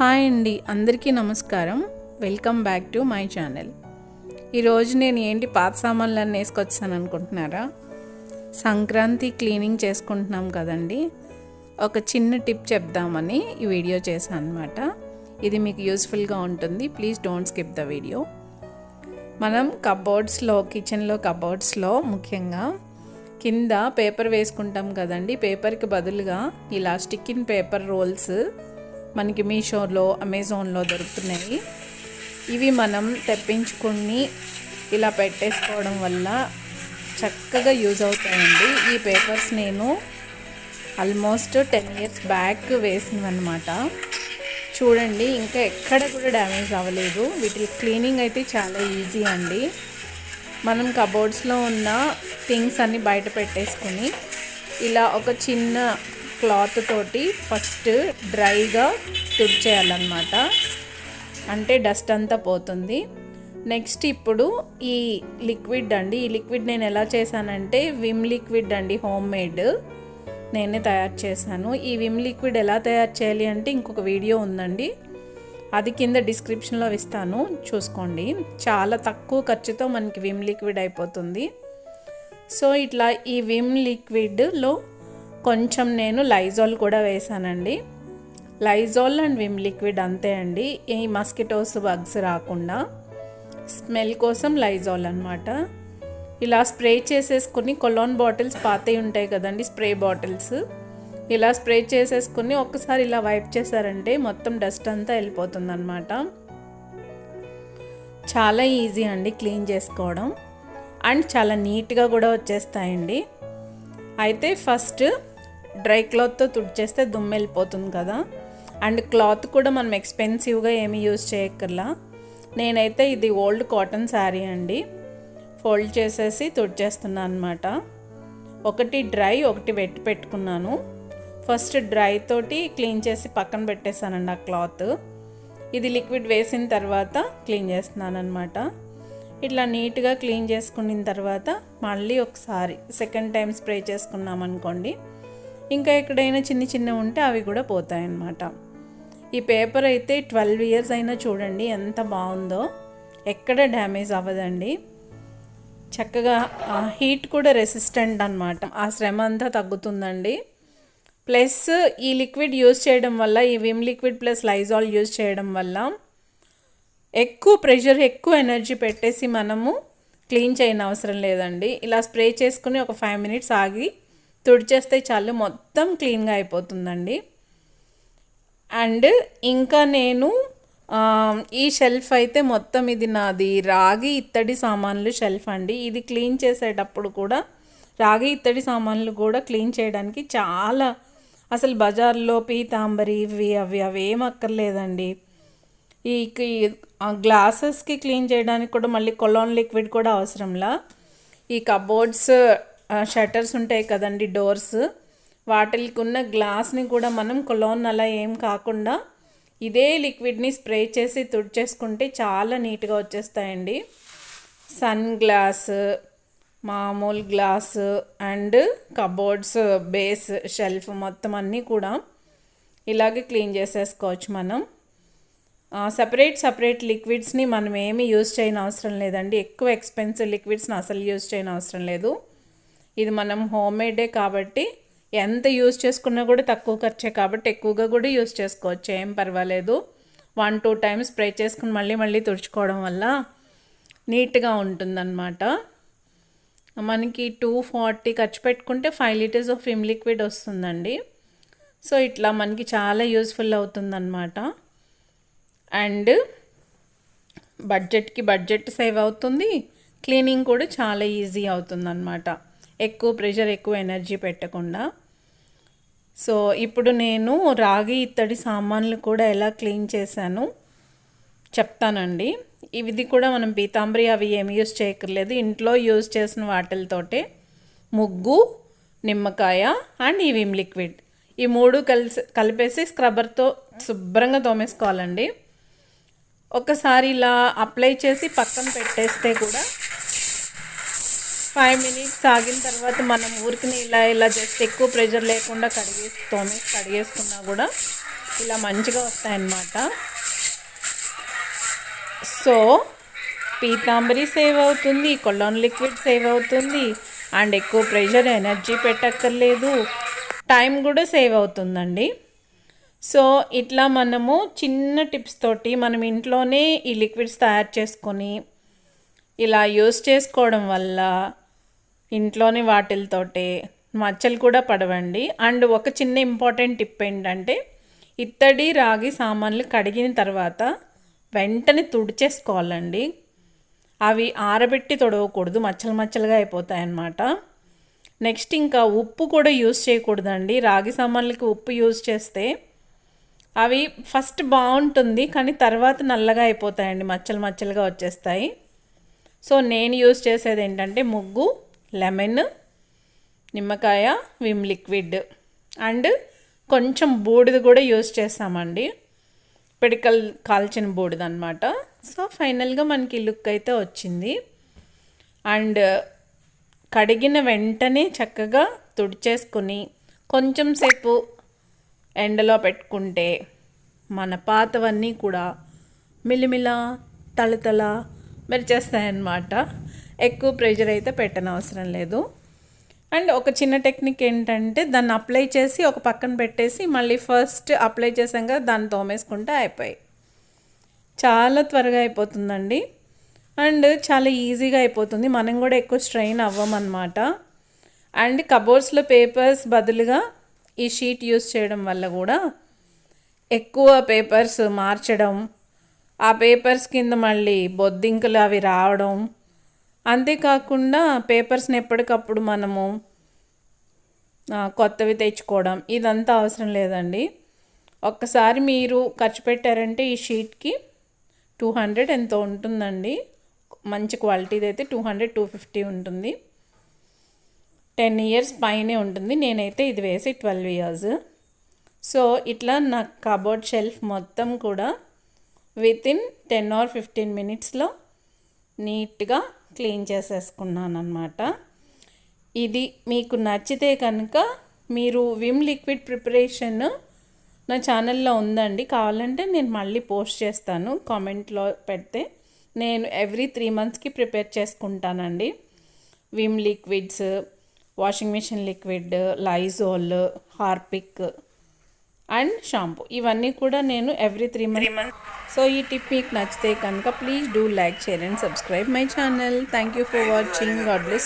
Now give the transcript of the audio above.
Hi అండి అందరికీ నమస్కారం. Welcome back to my channel. ఈరోజు నేను ఏంటి పాత సామాన్లన్నీ వేసుకొచ్చాను అనుకుంటున్నారా? సంక్రాంతి క్లీనింగ్ చేసుకుంటున్నాం కదండి. ఒక చిన్న టిప్ చెప్దామని ఈ వీడియో చేశాను అనమాట ఇది మీకు యూస్ఫుల్గా ఉంటుంది. Please don't skip the video. మనం కబోర్డ్స్లో కిచెన్లో కబోర్డ్స్లో ముఖ్యంగా కింద పేపర్ వేసుకుంటాం కదండి. పేపర్కి బదులుగా ఇలా స్టిక్ ఇన్ పేపర్ రోల్స్ మనకి మీషోలో అమెజాన్లో దొరుకుతున్నాయి. ఇవి మనం తెప్పించుకుని ఇలా పెట్టేసుకోవడం వల్ల చక్కగా యూజ్ అవుతాయండి. ఈ పేపర్స్ నేను ఆల్మోస్ట్ టెన్ ఇయర్స్ బ్యాక్ వేసినవన్నమాట. చూడండి ఇంకా ఎక్కడ కూడా డ్యామేజ్ అవ్వలేదు. వీటి క్లీనింగ్ అయితే చాలా ఈజీ అండి. మనం కబోర్డ్స్లో ఉన్న థింగ్స్ అన్నీ బయట పెట్టేసుకుని ఇలా ఒక చిన్న క్లాత్ తోటి ఫస్ట్ డ్రైగా తుడిచేయాలన్నమాట. అంటే డస్ట్ అంతా పోతుంది. నెక్స్ట్ ఇప్పుడు ఈ లిక్విడ్ అండి ఈ లిక్విడ్ నేను ఎలా చేశానంటే విమ్ లిక్విడ్ అండి హోమ్ మేడ్ నేనే తయారు చేశాను. ఈ విమ్ లిక్విడ్ ఎలా తయారు చేయాలి అంటే ఇంకొక వీడియో ఉందండి. అది కింద డిస్క్రిప్షన్లో ఇస్తాను. చూసుకోండి. చాలా తక్కువ ఖర్చుతో మనకి విమ్ లిక్విడ్ అయిపోతుంది. సో ఇట్లా ఈ విమ్ లిక్విడ్లో కొంచెం నేను లైజాల్ కూడా వేసానండి. లైజాల్ అండ్ విమ్ లిక్విడ్ అంతే అండి. ఈ మస్కిటోస్ బగ్స్ రాకుండా. స్మెల్ కోసం లైజాల్ అనమాట ఇలా స్ప్రే చేసేసుకుని కొలోన్ బాటిల్స్ పాతవి ఉంటాయి కదండి స్ప్రే బాటిల్స్. ఇలా స్ప్రే చేసేసుకుని ఒక్కసారి ఇలా వైప్ చేశారంటే మొత్తం డస్ట్ అంతా వెళ్ళిపోతుంది అనమాట చాలా ఈజీ అండి క్లీన్ చేసుకోవడం. అండ్ చాలా నీట్గా కూడా వచ్చేస్తాయండి. అయితే ఫస్ట్ డ్రై క్లాత్తో తుడిచేస్తే దుమ్ము వెళ్ళిపోతుంది కదా. అండ్ క్లాత్ కూడా మనం ఎక్స్పెన్సివ్గా ఏమీ యూజ్ చేయక్కర్లా. నేనైతే ఇది ఓల్డ్ కాటన్ శారీ అండి. ఫోల్డ్ చేసేసి తుడిచేస్తున్నాను అనమాట ఒకటి డ్రై ఒకటి వెట్టి పెట్టుకున్నాను. ఫస్ట్ డ్రై తోటి క్లీన్ చేసి పక్కన పెట్టేశానండి ఆ క్లాత్. ఇది లిక్విడ్ వేసిన తర్వాత క్లీన్ చేస్తున్నాను అనమాట ఇట్లా నీట్గా క్లీన్ చేసుకున్న తర్వాత మళ్ళీ ఒకసారి సెకండ్ టైం స్ప్రే చేసుకున్నాం అనుకోండి ఇంకా ఎక్కడైనా చిన్న చిన్న ఉంటే అవి కూడా పోతాయన్నమాట. ఈ పేపర్ అయితే ట్వెల్వ్ ఇయర్స్ అయినా చూడండి ఎంత బాగుందో. ఎక్కడ డ్యామేజ్ అవ్వదండి. చక్కగా హీట్ కూడా రెసిస్టెంట్ అనమాట ఆ శ్రమ అంతా తగ్గుతుందండి. ప్లస్ ఈ లిక్విడ్ యూజ్ చేయడం వల్ల ఈ Vim liquid plus Lysol use చేయడం వల్ల ఎక్కువ ప్రెషర్ ఎక్కువ ఎనర్జీ పెట్టేసి మనము క్లీన్ చేయని అవసరం లేదండి. ఇలా స్ప్రే చేసుకుని ఒక ఫైవ్ మినిట్స్ ఆగి తుడిచేస్తే చాలు మొత్తం క్లీన్గా అయిపోతుందండి. అండ్ ఇంకా నేను ఈ షెల్ఫ్ అయితే మొత్తం ఇది నాది రాగి ఇత్తడి సామాన్లు షెల్ఫ్ అండి. ఇది క్లీన్ చేసేటప్పుడు కూడా రాగి ఇత్తడి సామాన్లు కూడా క్లీన్ చేయడానికి చాలా అసలు బజార్లో పీతాంబరి ఇవి అవి అవి ఏం అక్కర్లేదండి. ఈ గ్లాసెస్కి క్లీన్ చేయడానికి కూడా మళ్ళీ కొలాన్ లిక్విడ్ కూడా అవసరంలా. ఈ కబోర్డ్స్ షట్టర్స్ ఉంటాయి కదండి డోర్స్ వాటికి ఉన్న గ్లాస్ని కూడా మనం కొలోన్ అలా ఏం కాకుండా ఇదే లిక్విడ్ని స్ప్రే చేసి తుడిచేసుకుంటే చాలా నీట్గా వచ్చేస్తాయండి. సన్ గ్లాస్ మామూలు glass and cupboards base shelf మొత్తం అన్నీ కూడా ఇలాగే క్లీన్ చేసేసుకోవచ్చు మనం. సపరేట్ సపరేట్ లిక్విడ్స్ని మనం ఏమీ యూజ్ చేయని అవసరం లేదండి. ఎక్కువ ఎక్స్పెన్సివ్ లిక్విడ్స్ని అసలు యూజ్ చేయని అవసరం లేదు. ఇది మనం హోమ్ మేడే కాబట్టి ఎంత యూజ్ చేసుకున్నా కూడా తక్కువ ఖర్చే కాబట్టి ఎక్కువగా కూడా యూజ్ చేసుకోవచ్చు. ఏం పర్వాలేదు. వన్ టూ టైమ్స్ స్ప్రే చేసుకుని మళ్ళీ మళ్ళీ తుడుచుకోవడం వల్ల నీట్గా ఉంటుందన్నమాట. మనకి టూ ఫార్టీ ఖర్చు పెట్టుకుంటే five litres of Vim liquid వస్తుందండి. సో ఇట్లా మనకి చాలా యూస్ఫుల్ అవుతుందన్నమాట. అండ్ బడ్జెట్కి బడ్జెట్ సేవ్ అవుతుంది. క్లీనింగ్ కూడా చాలా ఈజీ అవుతుందన్నమాట. ఎక్కువ ప్రెషర్ ఎక్కువ ఎనర్జీ పెట్టకుండా. సో ఇప్పుడు నేను రాగి ఇత్తడి సామాన్లు కూడా ఎలా క్లీన్ చేశాను చెప్తానండి. ఇది కూడా మనం పీతాంబరి అవి ఏమి యూజ్ చేయక్కర్లేదు. ఇంట్లో యూజ్ చేసిన వాటితోటే ముగ్గు నిమ్మకాయ అండ్ ఈ విమ్ లిక్విడ్. ఈ మూడు కలిసి కలిపేసి స్క్రబ్బర్తో శుభ్రంగా తోమేసుకోవాలండి. ఒకసారి ఇలా అప్లై చేసి పక్కన పెట్టేస్తే కూడా ఫైవ్ మినిట్స్ ఆగిన తర్వాత మనం ఊరికి ఇలా ఇలా జస్ట్ ఎక్కువ ప్రెషర్ లేకుండా కడిగేస్తాము కడిగేసుకున్నా కూడా ఇలా మంచిగా వస్తాయన్నమాట. సో పీతాంబరి సేవ్ అవుతుంది కొల్లాన్ లిక్విడ్ సేవ్ అవుతుంది అండ్ ఎక్కువ ప్రెషర్ ఎనర్జీ పెట్టక్కర్లేదు. టైం కూడా సేవ్ అవుతుందండి. సో ఇట్లా మనము చిన్న టిప్స్ తోటి మనం ఇంట్లోనే ఈ లిక్విడ్స్ తయారు చేసుకొని ఇలా యూస్ చేసుకోవడం వల్ల ఇంట్లోని వాటిలతోటే మచ్చలు కూడా పడవండి. అండ్ ఒక చిన్న ఇంపార్టెంట్ టిప్ ఏంటంటే ఇత్తడి రాగి సామాన్లు కడిగిన తర్వాత వెంటనే తుడిచేసుకోవాలండి. అవి ఆరబెట్టి తొడవకూడదు మచ్చలు మచ్చలుగా అయిపోతాయన్నమాట. నెక్స్ట్ ఇంకా ఉప్పు కూడా యూస్ చేయకూడదండి. రాగి సామాన్లకి ఉప్పు యూస్ చేస్తే అవి ఫస్ట్ బాగుంటుంది కానీ తర్వాత నల్లగా అయిపోతాయండి మచ్చలు మచ్చలుగా వచ్చేస్తాయి. సో నేను యూస్ చేసేది ఏంటంటే ముగ్గు లెమన్ నిమ్మకాయ విమ్ లిక్విడ్. అండ్ కొంచెం బూడిద కూడా యూజ్ చేస్తామండి. పిడికల్ కాల్చిన బూడిద అనమాట సో ఫైనల్గా మనకి లుక్ అయితే వచ్చింది. అండ్ కడిగిన వెంటనే చక్కగా తుడిచేసుకుని కొంచెం సేపు ఎండలో పెట్టుకుంటే మన పాతవన్నీ కూడా మిలిమిల తళతళ మెరిచేస్తాయన్నమాట ఎక్కువ ప్రెషర్ అయితే పెట్టనవసరం లేదు. అండ్ ఒక చిన్న టెక్నిక్ ఏంటంటే దాన్ని అప్లై చేసి ఒక పక్కన పెట్టేసి మళ్ళీ ఫస్ట్ అప్లై చేసాం కదా దాన్ని తోమేసుకుంటే అయిపోయి. చాలా త్వరగా అయిపోతుందండి. అండ్ చాలా ఈజీగా అయిపోతుంది. మనం కూడా ఎక్కువ స్ట్రెయిన్ అవ్వమన్నమాట. అండ్ కబోర్డ్స్లో పేపర్స్ బదులుగా ఈ షీట్ యూస్ చేయడం వల్ల కూడా ఎక్కువ పేపర్స్ మార్చడం ఆ పేపర్స్ కింద మళ్ళీ బొద్దింకలు అవి రావడం. అంతేకాకుండా పేపర్స్ని ఎప్పటికప్పుడు మనము కొత్తవి తెచ్చుకోవడం. ఇదంతా అవసరం లేదండి. ఒక్కసారి మీరు ఖర్చు పెట్టారంటే ఈ షీట్కి టూ హండ్రెడ్ ఎంతో ఉంటుందండి. మంచి క్వాలిటీది అయితే టూ హండ్రెడ్ టూ ఫిఫ్టీ ఉంటుంది. టెన్ ఇయర్స్ పైనే ఉంటుంది. నేనైతే ఇది వేసి ట్వెల్వ్ ఇయర్స్. సో ఇట్లా నా కబోర్డ్ షెల్ఫ్ మొత్తం కూడా within ten or fifteen మినిట్స్లో నీట్గా క్లీన్ చేసేసుకున్నాను అనమాట ఇది మీకు నచ్చితే కనుక మీరు విమ్ లిక్విడ్ ప్రిపరేషన్ నా ఛానల్లో ఉందండి. కావాలంటే నేను మళ్ళీ పోస్ట్ చేస్తాను. కామెంట్లో పెడితే నేను ఎవ్రీ త్రీ మంత్స్కి ప్రిపేర్ చేసుకుంటానండి. Vim liquids washing machine liquid Lysol Harpic and shampoo. ఇవన్నీ కూడా నేను ఎవ్రీ త్రీ మంత్ సో ఈ టిప్ మీకు నచ్చితే కనుక please do like share and subscribe my channel thank you for watching God bless